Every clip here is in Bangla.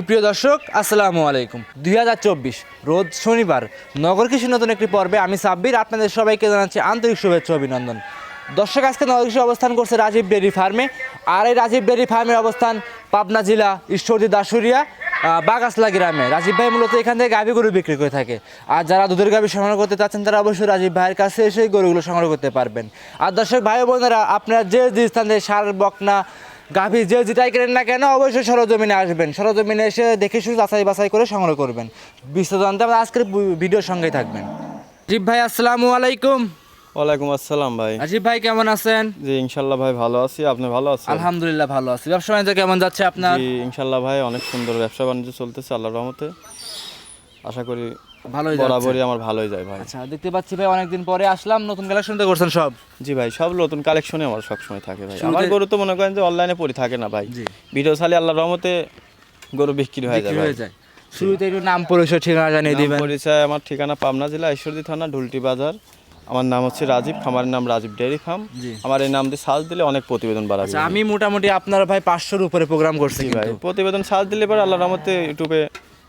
সুপ্রিয় দর্শক, আসসালামু আলাইকুম। দু হাজার চব্বিশ, রোজ শনিবার নগর কৃষি নতুন একটি পর্বে আমি সাব্বির, আপনাদের সবাইকে জানাচ্ছি আন্তরিক শুভেচ্ছা অভিনন্দন। দর্শক, আজকে নগর কৃষি অবস্থান করছে রাজীব ডেয়ারি ফার্মে। আর এই রাজীব ডেয়ারি ফার্মের অবস্থান পাবনা জেলা ঈশ্বরদী দাসুরিয়া বাগাসলা গ্রামে। রাজীব ভাই মূলত এখান থেকে গাভী গরু বিক্রি করে থাকে। আর যারা দুধের গাভী সংগ্রহ করতে চাচ্ছেন, তারা অবশ্যই রাজীব ভাইয়ের কাছে এসে গরুগুলো সংগ্রহ করতে পারবেন। আর দর্শক, ভাই বোনেরা, আপনারা যে যে স্থান থেকে সার, বকনা গাভী যে যেটাই কেনেন না কেন অবশ্যই সরজমিনে আসবেন। সরজমিনে এসে দেখে শুধু যাচাই বাছাই করে সংগ্রহ করবেন। বিস্তারিত জানতে আমাদের আজকের ভিডিওর সঙ্গেই থাকবেন। রাজীব ভাই আসসালামু আলাইকুম। ওয়ালাইকুম আসসালাম ভাই। রাজীব ভাই কেমন আছেন? জি ইনশাল্লাহ ভাই ভালো আছি। আপনি ভালো আছেন? আলহামদুলিল্লাহ ভালো আছি। ব্যবসা বাণিজ্য কেমন যাচ্ছে আপনার? জি ইনশাল্লাহ ভাই অনেক সুন্দর ব্যবসা বাণিজ্য চলতেছে আল্লাহর রহমতে। আশা করি ভালোই বরাবরই আমার ভালোই যায় ভাই। আচ্ছা দেখতে পাচ্ছি ভাই অনেকদিন পরে আসলাম নতুন কালেকশন তো করছেন সব? জি ভাই সব নতুন কালেকশনে আমার সবসময় থাকে ভাই। আমার গরু তো মনে করেন যে অনলাইনে পড়ে থাকে না ভাই। ভিডিও চালিয়ে আল্লাহর রহমতে গরু বিক্রি হয়ে যায় হয়ে যায়। শুরুতে একটু নাম পরিচয় ঠিকানা জানিয়ে দিবেন। পরিচয় আমার ঠিকানা পাবনা জেলা ঈশ্বরদী থানা ঢুলটি বাজার। আমার নাম হচ্ছে রাজীব খামারের নাম রাজীব ডেয়ারি ফার্ম। আমার এই নাম দিয়ে সার্চ দিলে অনেক প্রতিবেদন বাড়াবে আচ্ছা আমি মোটামুটি আপনার ভাই পাঁচশোর উপরে প্রোগ্রাম করছি ভাই প্রতিবেদন সার্চ দিলে পরে আল্লাহর রহমতে ইউটিউবে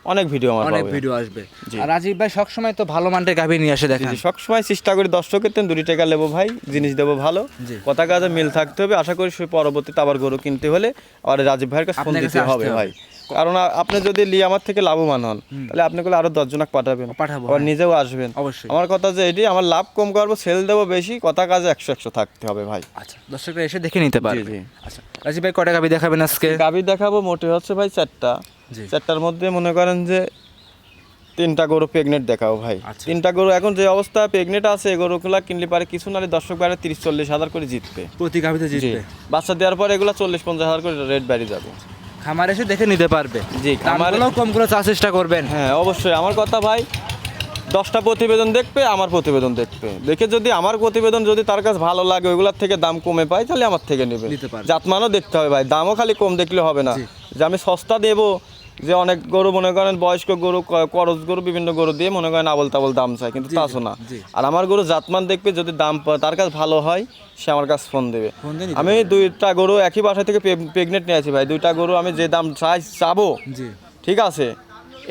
অনেক ভিডিও আমার অনেক ভিডিও আসবে। আর রাজীব ভাই সবসময় তো ভালো মানটা গাভী নিয়ে আসে দেখেন। সবসময় চেষ্টা করি দর্শকের তেন দুটি টাকা নেব ভাই জিনিস দেবো ভালো। কথা কাজে মিল থাকতে হবে। আশা করি সে পরবর্তীতে আবার গরু কিনতে হলে আর রাজীব ভাইয়ের কাছে ফোন দিতে হবে। ভাই। কারণ আপনি যদি লি আমার থেকে লাভবান হন তাহলে আপনি করলে আরও দশজনক পাঠাবেন। পাঠাবো, আবার হ্যাঁ। নিজেও আসবেন। অবশ্যই। আমার কথা যে এটি আমার লাভ কম করব সেল দেবো বেশি কথা কাজে একশো একশো থাকতে হবে ভাই। আচ্ছা দর্শকরা এসে দেখে নিতে পারবে। আচ্ছা রাজীব ভাই কটা গাভী দেখাবেন আজকে? গাভি দেখাবো মোটে হচ্ছে ভাই চারটা। চারটার মধ্যে মনে করেন যে তিনটা গরু প্রেগনেন্ট দেখাও ভাই। আচ্ছা। তিনটা গরু এখন যে অবস্থা প্রেগনেন্ট আছে গরুগুলা কিনলে পারে কিছু নালে দর্শক বাইরে তিরিশ চল্লিশ হাজার করে জিতবে। প্রতি গাভীতে জিতবে। বাচ্চা দেওয়ার পরে এগুলো চল্লিশ পঞ্চাশ হাজার করে রেট বাড়ি যাবে। খামার এসে দেখে নিতে পারবে। জি, খামারগুলো কম করে চা চেষ্টা করবেন। হ্যাঁ অবশ্যই। আমার কথা ভাই দশটা প্রতিবেদন দেখবে আমার প্রতিবেদন দেখবে। দেখে যদি আমার প্রতিবেদন যদি তার কাছে ভালো লাগে ওইগুলোর থেকে দাম কমে পায় তাহলে আমার থেকে নেবে। জাতমানও দেখতে হবে ভাই। দামও খালি কম দেখলে হবে না। যে আমি সস্তা দেবো যে অনেক গরু মনে করেন বয়স্ক গরু করস করজ গরু বিভিন্ন গরু দিয়ে মনে করেন আবল তাবল দাম চায় কিন্তু তা না। আর আমার গরু জাতমান দেখবে যদি দাম তার কাছে ভালো হয় সে আমার কাছে ফোন দেবে। আমি দুইটা গরু একই বাসা থেকে প্রেগনেন্ট নিয়ে আছি ভাই। দুইটা গরু আমি যে দাম চাই চাবো। ঠিক আছে?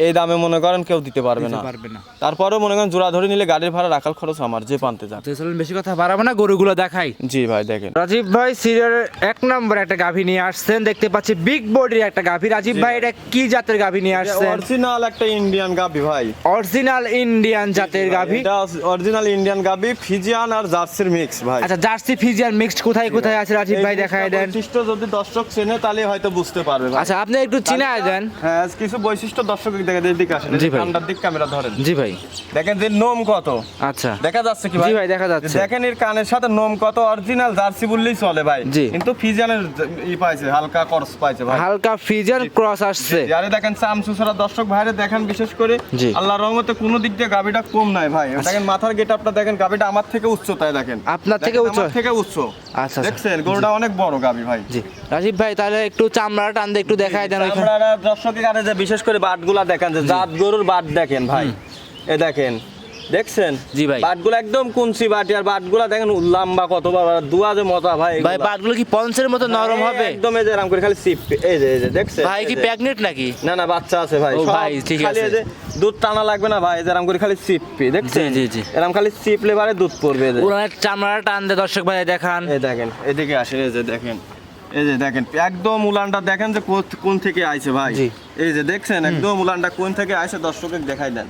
এই দামে মনে করেন কেউ দিতে পারবে না। পারবে না। তারপরেও মনে করেন জোড়া ধরে নিলে গাড়ির ভাড়া রাখার খরচ আমার যে পানতে যান তো চলুন বেশি কথা বাড়াবো না গরুগুলো দেখাই। জি ভাই দেখেন। রাজীব ভাই সিরিয়ালের এক নম্বর একটা গাভী নিয়ে আসছেন দেখতে পাচ্ছি বিগ বডির একটা গাভী। রাজীব ভাই এটা কি জাতের গাভী নিয়ে আসছেন? অরিজিনাল একটা ইন্ডিয়ান গাভী ভাই। অরিজিনাল ইন্ডিয়ান জাতের গাভী। এটা অরিজিনাল ইন্ডিয়ান গাবি ফিজিয়ান আর জার্সির মিক্স ভাই। আচ্ছা জার্সি ফিজিয়ান মিক্সড কোথায় কোথায় আছে রাজীব ভাই দেখায় দেন। বৈশিষ্ট্য যদি দর্শক চেনে তাহলে হয়তো বুঝতে পারবে আচ্ছা আপনি একটু চিনায় দেন। হ্যাঁ কিছু বৈশিষ্ট্য দর্শক দেখে দিকে আসেন জি ভাই। ঠান্ডার দিক ক্যামেরা ধরেন। জি ভাই। দেখেন যে নোম কত। আচ্ছা। দেখা যাচ্ছে কি জি ভাই, দেখা যাচ্ছে। দেখেন এর কানের সাথে নোম কত অরিজিনাল জার্সি বললেই চলে ভাই। কিন্তু ফিজিয়ানের ই পাইছে হালকা করস পাইছে ভাই। হালকা ফিজিয়ান ক্রস আসছে। যারে দেখেন চাম সুসরা দর্শক ভাইরে দেখেন বিশেষ করে। আল্লাহর রহমতে কোনো দিক দিয়ে গাবিটা কম নাই ভাই। দেখেন মাথার গেটআপটা দেখেন গাবিটা আমার থেকে উচ্চতায় দেখেন। আপনার থেকে উচ্চ? থেকে উচ্চ। আচ্ছা, আচ্ছা। দেখছেন? গরুটা অনেক বড় গাবি ভাই। জি। রাজীব ভাই তাহলে একটু চামড়া টান একটু দেখায় দেন ওইখানে। দর্শকের কাছে বিশেষ করে বাটগুলা দেখেন যে জাত গরুর বাট দেখেন ভাই এ দেখেন দেখছেন জি ভাই। বাটগুলো একদম কুঞ্চি বাটি আর বাটগুলা দেখেন লম্বা কত দুয়া যে মজা ভাই ভাই। পাটগুলো কি পঞ্চের মতো নরম হবে একদম এই যে এরকম করে খালি সিপ এই যে এই যে দেখছেন ভাই কি। প্রেগনেন্ট নাকি না না বাচ্চা আছে ভাই ভাই, ঠিক খালি আছে। এই যে দুধ টানা লাগবে না ভাই এরকম করে খালি চিপপি দেখছেন জি, জি। এরকম খালি চিপলে লেবারে দুধ পড়বে এই যে। উনার চামড়া টান দিয়ে দর্শক ভাই দেখান এই দেখেন এদিকে আসেন এই যে দেখেন এই যে দেখেন একদম উলানটা দেখেন যে কোন থেকে আইছে ভাই। এই যে দেখছেন একদম উলানটা কোন থেকে আইছে দর্শককে দেখাই দেন।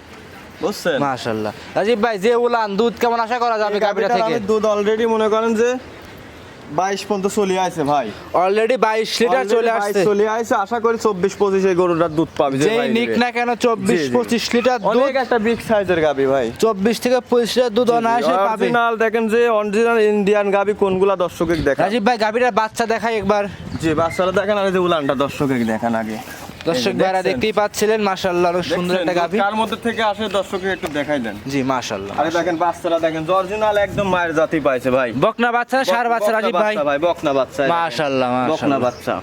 বুঝছেন? মাশাআল্লাহ রাজীব ভাই যে উলান দুধ কেমন আশা করা যাবে গাভীরা থেকে? দুধ অলরেডি মনে করেন যে বাইশ পর্যন্ত চলে আইছে ভাই। অলরেডি বাইশ লিটার চলে 22 আসছে। চলে আইছে আশা করি চব্বিশ পঁচিশ এই গরুটার দুধ পাবে যে নিক না কেন চব্বিশ। পঁচিশ লিটার দুধ অনেক একটা বিগ সাইজের গাবি ভাই। চব্বিশ থেকে পঁচিশ লিটার দুধ অনায়াসে পাবে। অরিজিনাল দেখেন যে অরিজিনাল ইন্ডিয়ান গাবি কোনগুলা দর্শককে দেখা রাজীব ভাই গাবিটার বাচ্চা দেখাই একবার। জি বাচ্চারা দেখেন আর যে উলানটা দর্শককে দেখেন আগে। দর্শক বেড়া ভাইরা দেখতেই পাচ্ছিলেন মাশাআল্লাহ অনেক সুন্দর? একটা গাভী। কার মধ্যে থেকে আসে দর্শককে একটু দেখাই দেন? জি মাশাআল্লাহ আরে দেখেন বাচ্চারা দেখেন অরিজিনাল একদম মায়ের জাতি পাইছে ভাই। বকনা বাচ্চা সার বাচ্চা রাজীব ভাই। ভাই বকনা বাচ্চা। দেখেন। মাশাআল্লাহ। বকনা বাচ্চা।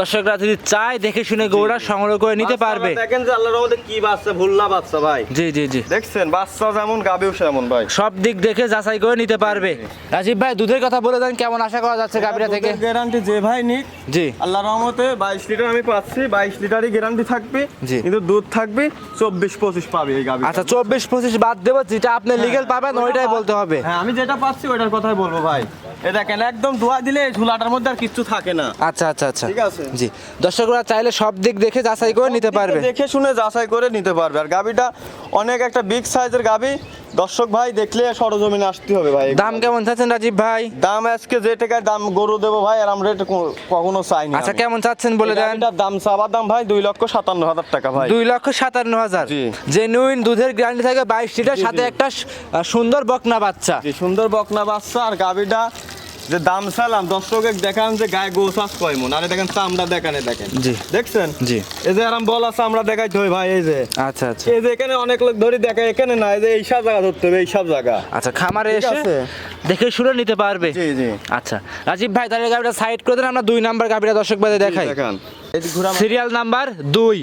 দর্শকরা যদি চায় দেখে শুনে গরুটা সংগ্রহ করে নিতে পারবে। দেখেন যে আল্লাহর রহমতে কি বাচ্চা ভুল্লা বাচ্চা ভাই। জি জি জি। দেখছেন বাচ্চা যেমন গাবেও সেমন ভাই। সব দিক দেখে যাচাই করে নিতে পারবে। রাজীব ভাই দুধের কথা বলে দেন কেমন আশা করা যাচ্ছে গাভীরা থেকে? গ্যারান্টি যে ভাই নিক জি। আল্লাহর রহমতে বাইশ লিটার আমি পাচ্ছি বাইশ লিটারই গ্যারান্টি থাকবে জি। কিন্তু দুধ থাকবে চব্বিশ পঁচিশ পাবে এই গাভি আচ্ছা চব্বিশ পঁচিশ বাদ দেবো যেটা আপনি লিগেল পাবেন ওইটাই বলতে হবে। হ্যাঁ আমি যেটা পাচ্ছি ওইটার কথাই বলব ভাই। এ দেখেন একদম ধোয়া দিলে ঝুলাটার মধ্যে আর কিচ্ছু থাকে না। আচ্ছা আচ্ছা আচ্ছা। ঠিক আছে। জি। দর্শকরা চাইলে সব দিক দেখে যাচাই করে নিতে পারবে। দেখে শুনে যাচাই করে নিতে পারবে। আর গাবিটা অনেক একটা বিগ সাইজের গাবি। দর্শক ভাই দেখলে সরজমিনে আসতে হবে ভাই। দাম কেমন চাচ্ছেন রাজীব ভাই? দাম আজকে যে টাকায় দাম গরু দেবো ভাই আর আমরা এটা কখনো চাইনি আচ্ছা কেমন চাচ্ছেন বলে দেন? দাম চাবার দাম ভাই দুই লক্ষ সাতান্ন হাজার টাকা ভাই। দুই লক্ষ সাতান্ন হাজার। জেনুইন দুধের গ্যারান্টি থাকে বাইশ লিটার সাথে একটা সুন্দর বকনা বাচ্চা। সুন্দর বকনা বাচ্চা আর গাবিটা যে দাম চালাম দর্শকে দেখান যে গায়ে গোসাস কয় মন। আরে দেখেন চামড়া দেখানে দেখেন। জি। দেখছেন? জি। এই যে আরাম বলা চামড়া দেখাইতে হয় ভাই এই যে। আচ্ছা আচ্ছা। এই যে এখানে অনেক লোক ধরে দেখে এখানে না এই যে এই সব জায়গা ধরতে হবে এই সব জায়গা। আচ্ছা খামারে এসে দেখে শুনে নিতে পারবে। জি জি। আচ্ছা রাজীব ভাই তাহলে গাড়িটা সাইড করে দেন আমরা দুই নাম্বার গাড়িটা দর্শক ভাই দেখাই। দেখান। সিরিয়াল নাম্বার দুই।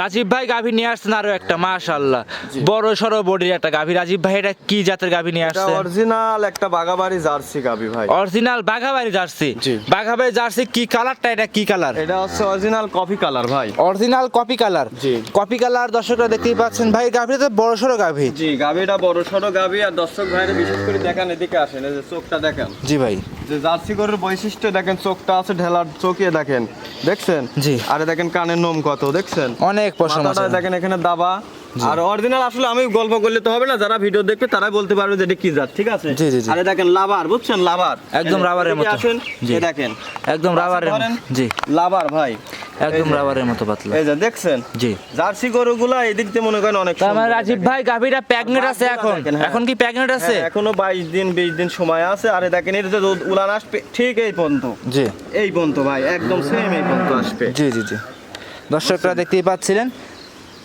রাজীব ভাই গাভী নিয়ে আসছেন আরও একটা মাশাল্লাহ বড় সড়ো বডির একটা গাভী। রাজীব ভাই এটা কি জাতের গাভী নিয়ে এটা আসছেন? অরিজিনাল একটা বাগাবাড়ি জার্সি গাবি ভাই। অরিজিনাল বাঘাবাড়ি জার্সি। বাঘাবাড়ি জার্সি কি কালারটা এটা কি কালার? এটা হচ্ছে অরিজিনাল কফি কালার ভাই। অরিজিনাল কপি কালার জি। কপি কালার দর্শকরা দেখতেই পাচ্ছেন। ভাই গাভীটা তো বড় সড়ো গাভী। জি গাভীটা বড় সড়ো গাভী। আর দর্শক ভাইরে বিশেষ করে দেখান এদিকে আসেন এই যে চোখটা দেখেন। জি ভাই। যে জার্সি গরুর বৈশিষ্ট্য দেখেন চোখটা আছে ঢেলার চোখে দেখেন। দেখছেন? জি। আরে দেখেন কানের নোম কত দেখছেন? অনেক পশম আছে। দেখেন এখানে দাবা। আর অরিজিনাল আসলে আমি গল্প করলে তো হবে না যারা ভিডিও দেখবে তারাই বলতে পারবে যে এটা কি জাত ঠিক আছে? জি, জি। আরে দেখেন লাভার বুঝছেন? লাভার একদম রাবারের মতো। আসেন জি। দেখেন। একদম রাবারের জি। লাভার ভাই। একদম রাবারের মতো পাতলা। এই যে দেখছেন? জি। জার্সি গরুগুলা এদিক দিয়ে মনে করেন অনেক মানে রাজীব ভাই গাভীটা প্যাগনেট আছে এখন। হ্যাঁ। এখন কি প্যাগনেট আছে? এখনও বাইশ দিন বিশ দিন সময় আছে। আরে দেখেন এটা যে উলান আসবে ঠিক এই পর্যন্ত। জি। এই পর্যন্ত ভাই একদম সেম এই পর্যন্ত আসবে। জি জি জি। দর্শকরা দেখতেই পাচ্ছিলেন।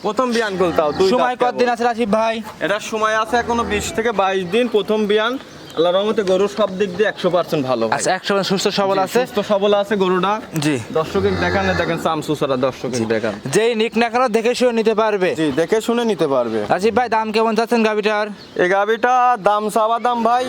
প্রথম বিয়ান তাও দুই সময় কতদিন আছে রাজীব ভাই? এটার সময় আছে এখনও বিশ থেকে বাইশ দিন প্রথম বিয়ান। আল্লাহ রহমতে গরু সব দিক দিয়ে একশো পার্সেন্ট ভালো। আচ্ছা একশো সুস্থ সবল আছে? সুস্থ সবল আছে গরুটা। জি। দর্শকের দেখান না দেখেন সামসুসারা দর্শকের দেখান। যেই নিক না কেন দেখে শুনে নিতে পারবে। জি দেখে শুনে নিতে পারবে। রাজীব ভাই দাম কেমন চাচ্ছেন গাভীটার? এই গাবিটা দাম চাওয়া দাম ভাই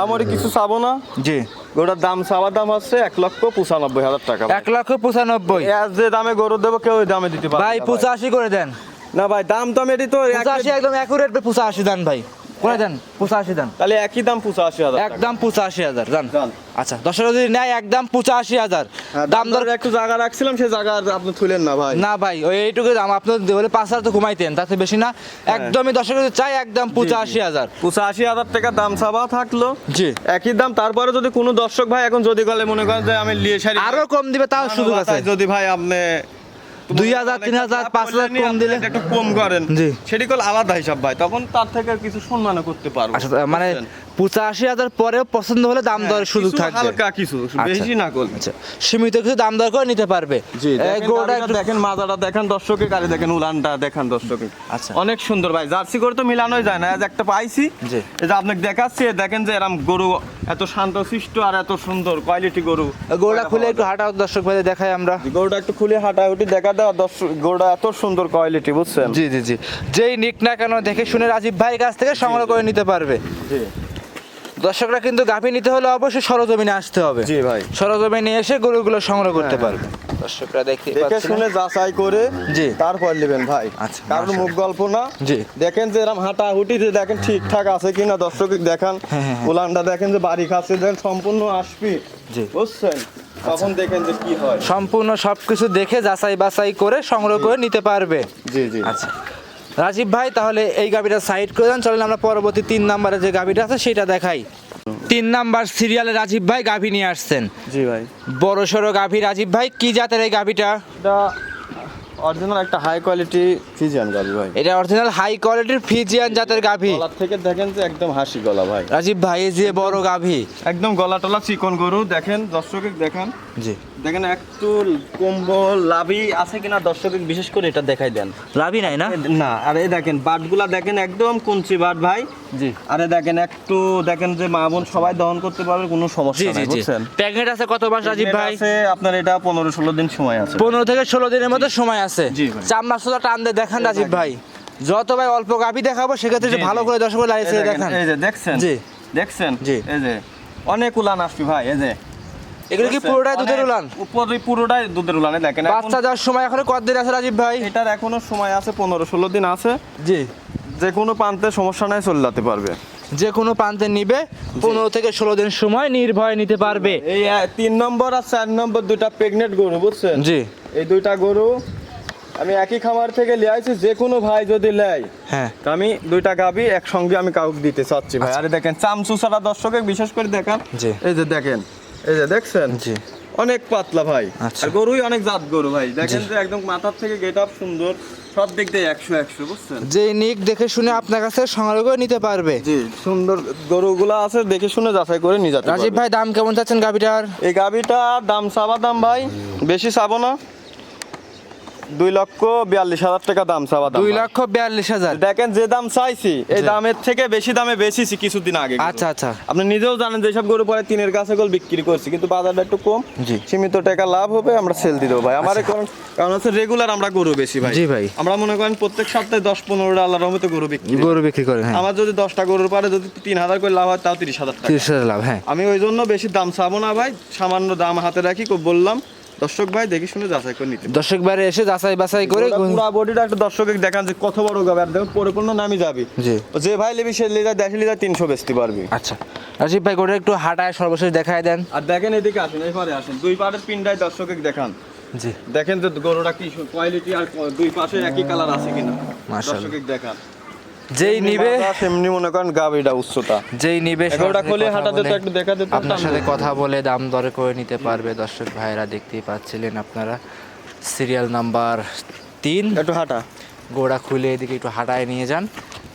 আমারই কিছু চাবো না। জি। গরুটার দাম চাওয়া দাম হচ্ছে এক লক্ষ পঁচানব্বই হাজার টাকা। এক লক্ষ পঁচানব্বই। যে দামে গরু দেবো কেউ দামে দিতে পারবে ভাই। পঁচাশি করে দেন। না ভাই দাম তো আমি এটি তো এক- পঁচাশি একদম অ্যাকুরেট পঁচাশি দেন ভাই। করে দেন? পঁচাশি দেন। তাহলে একই দাম পঁচাশি হাজার। একদম পঁচাশি হাজার জান। যান। আচ্ছা দর্শক যদি নেয় একদম পঁচাশি হাজার। হ্যাঁ, দাম দর একটু জায়গা রাখছিলাম সেই জায়গা আর আপনি তুলেন না ভাই। না ভাই ওই এইটুকু দাম আপনার বলে পাঁচ হাজার তো ঘুমাইতেন তাতে বেশি না। হ্যাঁ। একদমই দর্শক যদি চাই একদম পঁচাশি হাজার। পঁচাশি হাজার টাকা দাম চাবা থাকল। জি। একই দাম তারপরে যদি কোনো দর্শক ভাই এখন যদি গলে মনে করেন যে আমি লিয়ে সারি আরও কম দিবে তাও সুযোগ আছে। যদি ভাই আপনি দুই হাজার, তিন হাজার, পাঁচ হাজার কম দিলে? একটু কম করেন জি। সেটি কল আলাদা হিসাব ভাই তখন তার থেকে কিছু সম্মান করতে পারব আচ্ছা মানে? পঁচাশি হাজার পরেও পছন্দ হলে দাম দরের সুযোগ থাকবে। হালকা কিছু আচ্ছা। বেশি না করলে। আচ্ছা সীমিত কিছু দাম দর করে নিতে পারবে। জি দেখেন মাজাটা দেখেন দর্শকে গাড়ি দেখেন উলানটা দেখেন দর্শকে আচ্ছা। অনেক সুন্দর ভাই জার্সি গরু তো মিলানোই যায় না। আজ একটা পাইছি। এই যে আপনাকে দেখাচ্ছি দেখেন যে এরম গরু এত শান্ত শিষ্ট আর এত সুন্দর কোয়ালিটি গরু। গরুটা খুলে একটু হাঁটাও দর্শক ভাই দেখাই আমরা। গরুটা একটু খুলে হাঁটা উঠি দেখা দেওয়া দর্শক গরুটা এত সুন্দর কোয়ালিটি বুঝছেন? জি জি জি। যেই নিক না কেন দেখে শুনে রাজীব ভাই কাছ থেকে সংগ্রহ করে নিতে পারবে। জি। দর্শকরা কিন্তু গাভী নিতে হলে অবশ্যই সরজমিনে আসতে হবে। জি ভাই। সরজমিনে এসে গরুগুলো সংগ্রহ করতে পারবে। দর্শকরা দেখতে দেখে শুনে যাচাই করে জি। তারপর নেবেন ভাই। আচ্ছা, কারণ মুখ গল্প না। জি। দেখেন যে এরম হাঁটা হুটি যে দেখেন ঠিকঠাক আছে কিনা দর্শক দেখান। হ্যাঁ, হ্যাঁ, হ্যাঁ। উলানটা দেখেন যে বাড়ি খাচ্ছে দেখেন সম্পূর্ণ আসবি। জি। বুঝছেন? তখন দেখেন যে কি হয়। সম্পূর্ণ সবকিছু দেখে যাচাই বাছাই করে সংগ্রহ করে নিতে পারবে। জি জি। আচ্ছা। রাজীব ভাই তাহলে এই গাবিটা সাইড করে দেন। চলেন আমরা পরবর্তী তিন নাম্বারে যে গাবিটা আছে সেটা দেখাই। তিন নাম্বার সিরিয়ালে রাজীব ভাই গাভী নিয়ে আসছেন। জি ভাই। বড় সড়ো গাভী। রাজীব ভাই কি জাতের এই গাভীটা? অরিজিনাল একটা হাই কোয়ালিটি ফিজিয়ান গাড়ি ভাই। এটা অরিজিনাল হাই কোয়ালিটির ফিজিয়ান জাতের গাভী। গলার থেকে দেখেন যে একদম হাসি গলা ভাই। রাজীব ভাই এই যে বড় গাভী। একদম গলা টলা চিকন গরু দেখেন দর্শকে দেখান। জি। দেখেন একটু কম্বল লাভি আছে কিনা দর্শক বিশেষ করে এটা দেখাই দেন। লাভই নাই না? না আর এই দেখেন বাটগুলা দেখেন একদম কুঞ্চি বাট ভাই। জি। আরে দেখেন একটু দেখেন যে মা বোন সবাই দহন করতে পারবে কোনো সমস্যা নাই বুঝছেন? প্যাকেট আছে কত মাস রাজীব ভাই? আছে আপনার এটা পনেরো ষোলো দিন সময় আছে। পনেরো থেকে ষোলো দিনের মধ্যে সময় আছে। জি ভাই। চামড়া সোজা টান দিয়ে দেখান রাজীব ভাই। যত ভাই অল্প গাভি দেখাবো সেক্ষেত্রে ভালো করে দর্শক লাইসে দেখেন, দেখান। এই যে দেখছেন? জি। দেখছেন? জি। এই যে অনেক উলান আসবি ভাই এই যে। এগুলো কি পুরোটাই দুধের উলান? উপরে পুরোটাই দুধের উলানে। দেখেন বাচ্চা যাওয়ার সময় এখনও কতদিন আছে রাজীব ভাই? এটার এখনও সময় আছে পনেরো ষোলো দিন আছে। জি। যে কোনো প্রান্তে সমস্যা নাই চলে যেতে পারবে। যে কোনো প্রান্তে নিবে পনেরো থেকে ষোলো দিন সময় নির্ভয় নিতে পারবে। এই তিন নম্বর আর চার নম্বর দুইটা প্রেগনেন্ট গরু বুঝছেন? জি। এই দুইটা গরু আমি একই খামার থেকে লিয়ে আইছি যে কোনো ভাই যদি নেয় হ্যাঁ। তা আমি দুইটা গাবি একসঙ্গে আমি কাউকে দিতে চাচ্ছি ভাই। আরে দেখেন চামচুসারা দর্শকে বিশেষ করে দেখান। জি। এই যে দেখেন এই যে দেখছেন? জি। অনেক পাতলা ভাই। আচ্ছা। আর গরুই অনেক জাত গরু ভাই দেখেন যে একদম মাথার থেকে গেট আপ সুন্দর। সব দিক দিয়ে একশো একশো বুঝছেন? যে নিক দেখে শুনে আপনার কাছে সংগ্রহ করে নিতে পারবে। জি সুন্দর গরুগুলা আছে দেখে শুনে যাচাই করে নিয়ে যাতে রাজীব ভাই দাম কেমন চাচ্ছেন গাভিটার? এই গাবিটা দাম সাবা দাম ভাই বেশি সাবো না। দুই লক্ষ বিয়াল্লিশ হাজার টাকা দাম দাম দুই লক্ষ বিয়াল্লিশ হাজার। দেখেন যে দাম চাইছি এই দামের থেকে বেশি দামে বেশিছি কিছুদিন আগে আচ্ছা আচ্ছা। আপনি নিজেও জানেন যে সব গরু পরে তিনের কাছে গোল বিক্রি করছি কিন্তু বাজারটা একটু কম। সীমিত টাকা লাভ হবে আমরা সেল দিয়ে দেবো ভাই। আমার কারণ কারণ হচ্ছে রেগুলার আমরা গরু বেশি ভাই। জি ভাই। আমরা মনে করেন প্রত্যেক সপ্তাহে দশ পনেরোটা আল্লাহ রহমতে গরু বিক্রি গরু বিক্রি করেন হ্যাঁ। আমার যদি দশটা গরুর পারে যদি তিন হাজার করে লাভ হয় তাও তিরিশ হাজার তিরিশ হাজার লাভ হ্যাঁ। আমি ওই জন্য বেশি দাম চাবো না ভাই। সামান্য দাম হাতে রাখি খুব বললাম। দর্শক ভাই দেখি শুনে যাচাই করে নিতে দর্শক বারে এসে যাচাই বাছাই করে পুরো বডিটা একটা দর্শকের দেখান যে কত বড় গাবে আর দেখুন পরিপূর্ণ নামি যাবি। জি। যে ভাই লিবি সে লিটার দেড়শো লিটার তিনশো বেচতে পারবি। আচ্ছা। রাজীব ভাই গোটা একটু হাঁটায় সর্বশেষ দেখায় দেন। আর দেখেন এদিকে আসেন এই পারে আসেন। দুই পাড়ের পিন্ডায় দর্শকের দেখান। জি। দেখেন যে গরুটা কি কোয়ালিটি আর দুই পাশে একই কালার আছে কিনা। দর্শকের দেখান। যেই নিবে তেমনি মনে করেন গাবিটা উচ্চতা। যেই নিবে এগারোটা খুলে খোলে কথা হাঁটা একটু দেখা দিতে আপনার সাথে কথা বলে দাম দর করে নিতে পারবে। দর্শক ভাইরা দেখতেই পাচ্ছিলেন আপনারা। সিরিয়াল নাম্বার তিন। একটু হাঁটা। গোড়া খুলে এদিকে একটু হাঁটায় নিয়ে যান।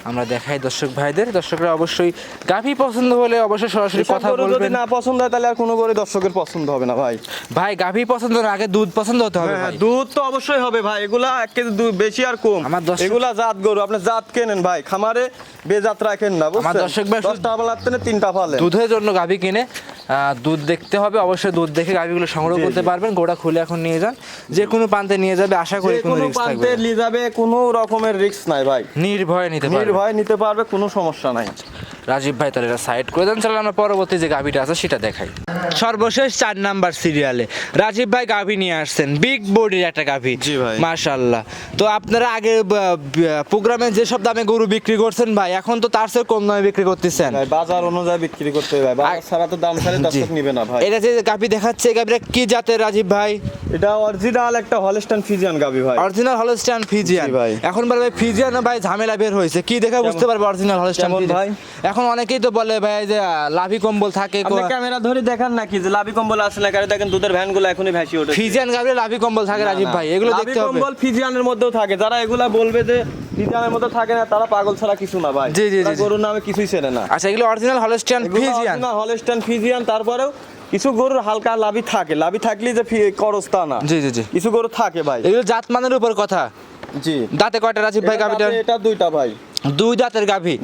আমরা দেখাই দর্শক ভাইদের। দর্শকরা অবশ্যই গাভি পছন্দ হলে অবশ্যই সরাসরি কথা বলবেন যদি না পছন্দ হয় তাহলে আর কোনো করে দর্শকের পছন্দ হবে না ভাই। ভাই গাভি পছন্দ না আগে দুধ পছন্দ হতে হবে হ্যাঁ, ভাই। দুধ তো অবশ্যই হবে ভাই। এগুলা এক কেজি দুধ বেশি আর কম। আমার দর্শক- এগুলা জাত গরু। আপনি জাত কেনেন ভাই? খামারে বেজাত রাখেন না বুঝছেন? আমার দর্শক ভাই শুধু- দশটা আবার লাগতে তিনটা ফালেন দুধের জন্য গাভি কিনে দুধ দেখতে হবে। অবশ্যই দুধ দেখে গাভিগুলো সংগ্রহ করতে পারবেন। গোড়া খুলে এখন নিয়ে যান। যে কোনো প্রান্তে নিয়ে যাবে আশা করি কোনো রিস্ক থাকবে। নিয়ে যাবে কোনো রকমের রিস্ক নাই ভাই। নির্ভয়ে নিতে পারবে। নির্ভয়ে নিতে পারবে কোনো সমস্যা নাই। রাজীব ভাই তাহলে এটা সাইড করে দেন। চলে আমরা পরবর্তী যে গাভিটা আছে সেটা দেখাই। সর্বশেষ চার নাম্বার সিরিয়ালে রাজীব ভাই গাভি নিয়ে আসছেন। বিগ বডির একটা গাভি। জি ভাই। মার্শাল্লাহ তো আপনারা আগে প্রোগ্রামে যেসব দামে গরু বিক্রি করছেন ভাই এখন তো তার চেয়ে কম দামে বিক্রি করতেছেন। বাজার অনুযায়ী বিক্রি করতে হবে ভাই। বাজার ছাড়া তো দাম ছাড়ে দর্শক নিবে না ভাই। এটা যে গাভি দেখাচ্ছে এই গাভিটা কি জাতের রাজীব ভাই? এটা অরিজিনাল একটা হলস্টাইন ফিজিয়ান গাবি ভাই। অরিজিনাল হলস্টাইন ফিজিয়ান ভাই। এখন বলে ভাই ফিজিয়ান ভাই ঝামেলা বের হয়েছে। কি দেখে বুঝতে পারবে অরিজিনাল হলস্টাইন কেমন ভাই? এখন অনেকেই তো বলে ভাই যে লাভি কম্বল থাকে আপনি ক্যামেরা ধরে দেখান নাকি যে লাভি কম্বল আসে না কারে দেখেন দুধের ভ্যানগুলো এখনই ভাসি ওঠে ফিজিয়ান গাভি লাভি কম্বল থাকে রাজীব ভাই এগুলো দেখতে হবে। কম্বল ফিজিয়ানের মধ্যেও থাকে। যারা এগুলা বলবে যে ফিজিয়ানের মধ্যে থাকে না তারা পাগল ছাড়া কিছু না ভাই। জি, জি, গরুর নামে কিছুই চেনে না। আচ্ছা এগুলো original Holstein Friesian Holstein Friesian তারপরেও কিছু গরুর হালকা লাভি থাকে লাভি থাকলে যে খরচ তা না। জি জি জি। কিছু গরু থাকে ভাই। এগুলো জাতমানের উপর কথা। জি। দাঁতে কয়টা রাজীব ভাই কাপিটা এটা দুইটা ভাই। দুই দাঁতের গাভি।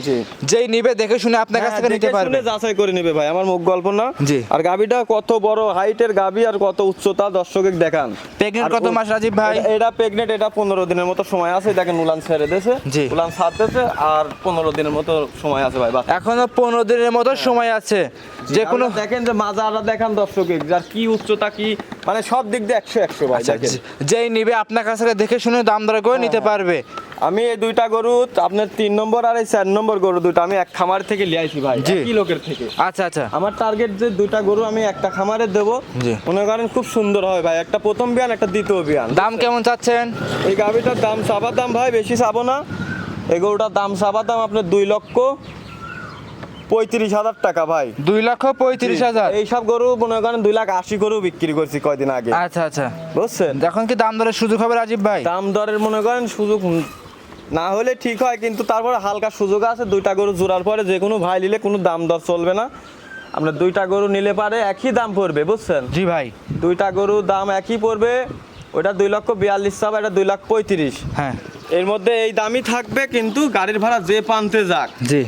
যেই নিবে দেখে শুনে আপনার কাছ হ্যাঁ, থেকে নিতে পারবে শুনে যাচাই করে নেবে ভাই আমার মুখ গল্প না। জি। আর গাবিটা কত বড় হাইটের গাবি আর কত উচ্চতা দর্শকের দেখান। প্রেগনেন্ট কত মাস রাজীব ভাই? এটা- প্রেগনেন্ট এটা পনেরো দিনের মতো সময় আছে দেখেন উলান ছেড়ে দিয়েছে। জি। উলান ছাড়তেছে আর পনেরো দিনের মতো সময় আছে ভাই এখনও পনেরো দিনের মতো সময় আছে। যে কোনো দেখেন যে মাজারা দেখান দর্শকের যার কি উচ্চতা কি মানে সব দিক দিয়ে একশো একশো ভাই আচ্ছা, দেখেন। যেই নিবে আপনার কাছ থেকে দেখে শুনে দাম দর করে নিতে পারবে। আমি এই দুইটা গরু আপনার তিন নম্বর আর এই চার নম্বর গরু দুটো আমি এক খামার থেকে লিয়াইছি ভাই জি। কি লোকের থেকে। আচ্ছা আচ্ছা। আমার টার্গেট যে দুইটা গরু আমি একটা খামারে দেবো জি। মনে করেন খুব সুন্দর হয় ভাই। একটা প্রথম বিয়ান একটা দ্বিতীয় বিয়ান। দাম কেমন চাচ্ছেন? এই গাভিটার দাম চাবার দাম ভাই বেশি চাবো না। এই গরুটার দাম চাবার দাম আপনার দুই লক্ষ পঁয়ত্রিশ হাজার টাকা ভাই। দুই লক্ষ পঁয়ত্রিশ হাজার? এইসব গরু মনে করেন দুই লাখ আশি গরু বিক্রি করছি কয়দিন আগে। আচ্ছা আচ্ছা। বুঝছেন? এখন কি দাম দরের সুযোগ হবে রাজীব ভাই? দাম দরের মনে করেন সুযোগ না হলে ঠিক হয় কিন্তু তারপরে হালকা সুযোগ আছে দুইটা গরু জোড়ার পরে যে কোনো ভাই নিলে কোনো দাম দর চলবে না। আপনার দুইটা গরু নিলে পারে একই দাম পড়বে বুঝছেন? জি ভাই। দুইটা গরু দাম একই পড়বে ওটা দুই লক্ষ বিয়াল্লিশ চাপ এটা দুই লাখ পঁয়ত্রিশ। হ্যাঁ। এর মধ্যে এই দামই থাকবে কিন্তু গাড়ির ভাড়া যে পান্তে যাক। জি।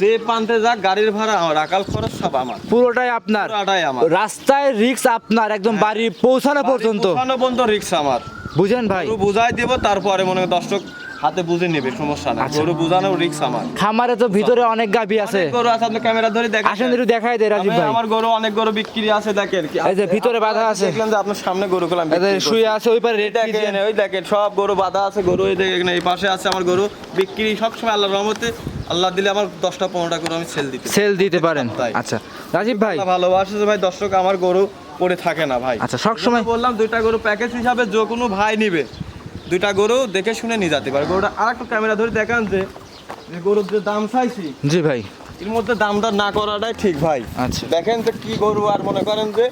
যে পান্তে যাক গাড়ির ভাড়া আমার আকাল খরচ সব আমার। পুরোটাই আপনার। পুরোটাই আমার। রাস্তায় রিক্স আপনার একদম বাড়ি পৌঁছানো পর্যন্ত। পৌঁছানো পর্যন্ত রিক্স আমার। বুঝেন ভাই। বুঝাই দেব তারপরে মনে হয় দর্শক হাতে বুঝে নেবে সমস্যা না আচ্ছা। গরু বুঝানো রিক্স আমার। খামারে তো ভিতরে অনেক গাভী আছে। গরু আছে আপনি ক্যামেরা ধরে দেখেন। আসেন একটু দেখাই দে রাজীব ভাই। আমার গরু অনেক গরু বিক্রি আছে দেখেন। কি- এই যে ভিতরে বাঁধা আছে। দেখলাম যে আপনার সামনে গরু গুলো শুয়ে আছে ওই পারে রেড দেখেন ওই দেখেন সব গরু বাঁধা আছে গরু এই দেখেন এই পাশে আছে আমার গরু। বিক্রি সব সময় আল্লাহর রহমতে। আল্লাহ দিলে আমার দশটা পনেরোটা গরু আমি সেল দিতে সেল দিতে পারেন। আচ্ছা। রাজীব ভাই। ভালোবাসে যে ভাই দর্শক আমার গরু পড়ে থাকে না ভাই। আচ্ছা সব সময় বললাম দুইটা গরু প্যাকেজ হিসাবে যে কোনো ভাই নিবে। দুইটা গরু দেখে শুনে নিয়ে যেতে পারে। গরুটা আর একটা ক্যামেরা ধরে দেখান যে গরুর যে দাম চাইছি জি ভাই। এর মধ্যে দাম দর না করাটাই ঠিক ভাই। আচ্ছা। দেখেন যে কি গরু আর মনে করেন যে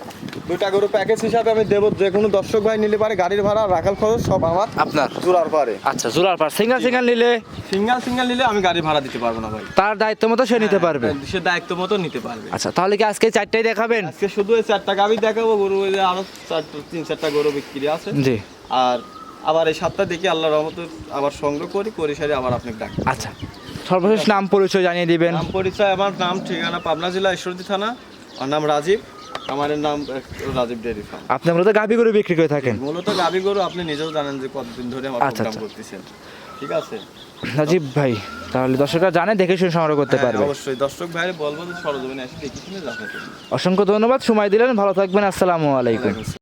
দুইটা গরু প্যাকেজ হিসাবে আমি দেবো যে কোনো দর্শক ভাই নিলে পারে গাড়ির ভাড়া রাখাল খরচ সব আমার আপনার? জোড়ার পারে। আচ্ছা জোড়ার পার। সিঙ্গেল সিঙ্গেল নিলে? সিঙ্গেল সিঙ্গেল নিলে আমি গাড়ি ভাড়া দিতে পারব না ভাই। তার দায়িত্ব মতো সে নিতে পারবে। সে দায়িত্ব মতো নিতে পারবে। আচ্ছা তাহলে কি আজকে চারটাই দেখাবেন? আজকে শুধু এই চারটা গাবি দেখাবো গরু আরও চার তিন চারটা গরু বিক্রি আছে। জি। আর আবার এই সাতটা দেখি আল্লাহ রহমতে আবার সংগ্রহ করি করি সারি আবার আপনাকে ডাক। আচ্ছা। সর্বশেষ নাম পরিচয় জানিয়ে দিবেন। নাম পরিচয় আমার নাম ঠিকানা পাবনা জেলা ঈশ্বরদী থানা। আমার নাম রাজীব আমার নাম রাজীব ডেরি ফার্ম। আপনি মূলত গাভী গরু বিক্রি করে থাকেন? মূলত গাবি গরু আপনি নিজেও জানেন যে কতদিন ধরে আমার আচ্ছা, প্রোগ্রাম আচ্ছা। করতেছেন। ঠিক আছে? রাজীব ভাই তাহলে দর্শকরা জানে দেখে শুনে সংগ্রহ করতে হ্যাঁ, পারবে। অবশ্যই। দর্শক ভাইরে বলব যে সরজমিনে এসে দেখে শুনে যাচাই অসংখ্য ধন্যবাদ। সময় দিলেন। ভালো থাকবেন। আসসালামু আলাইকুম।